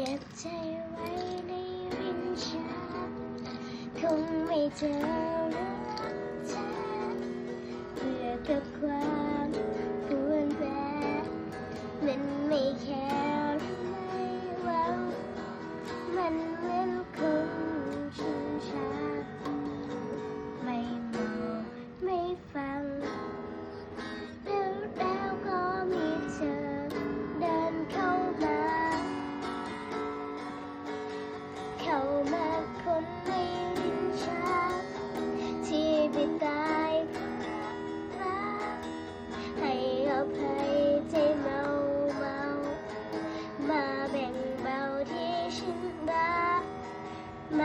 ก็บใจไว้ในวิญญาณคงไม่เจอรักแท้เพื่อกับความ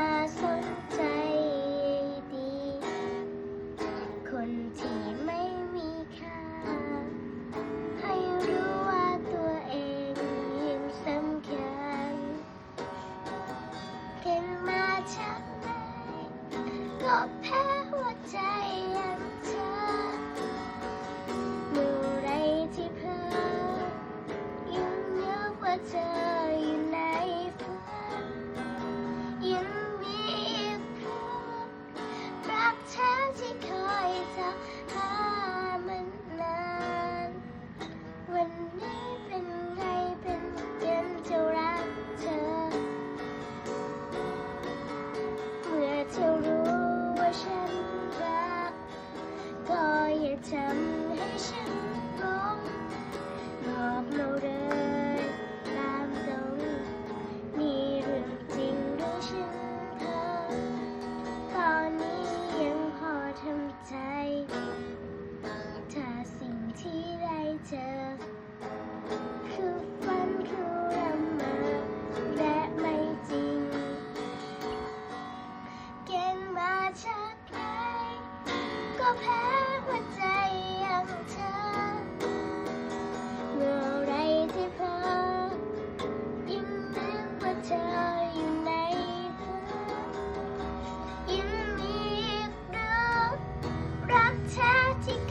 So. ทำให้ฉันงงบอกเราเลยตามตรงมีเรื่องจริงด้วยฉันเธอตอนนี้ยังพอทำใจ ถ้าสิ่งที่ได้เจอ คือฝันคือรำมาและไม่จริง เกณฑ์มาชักไหนก็แพ้หัวใจ Tinkle.